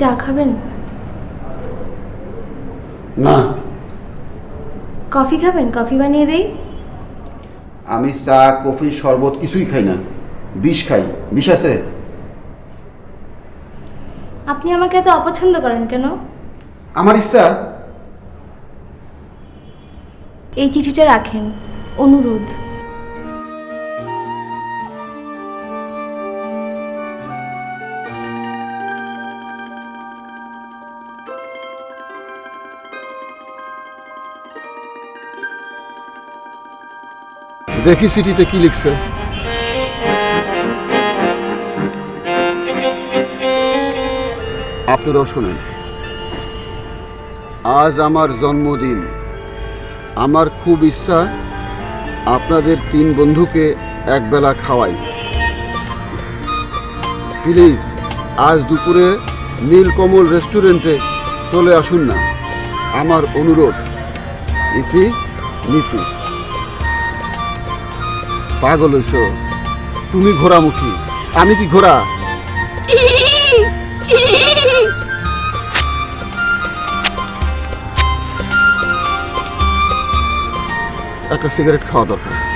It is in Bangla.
চা খাবেন? না। কফি খাবেন? কফি বানিয়ে দেই? আমি চা কফি শরবত কিছুই খাই না। বিষ খাই। বিষ আছে? আপনি আমাকে এত অপছন্দ করেন কেন? আমার ইচ্ছা। এই চিঠিটা রাখেন। অনুরোধ। দেখি চিঠিতে কি লিখছে। আপনারাও শোনেন। আজ আমার জন্মদিন। আমার খুব ইচ্ছা আপনাদের তিন বন্ধুকে একবেলা খাওয়াই। প্লিজ, আজ দুপুরে নীলকমল রেস্টুরেন্টে চলে আসুন না। আমার অনুরোধ, ইতি নিতু। পাগল হইছ? তুমি ঘোড়ামুখী আমি কি ঘোড়া? একটা সিগারেট খাওয়া দরকার।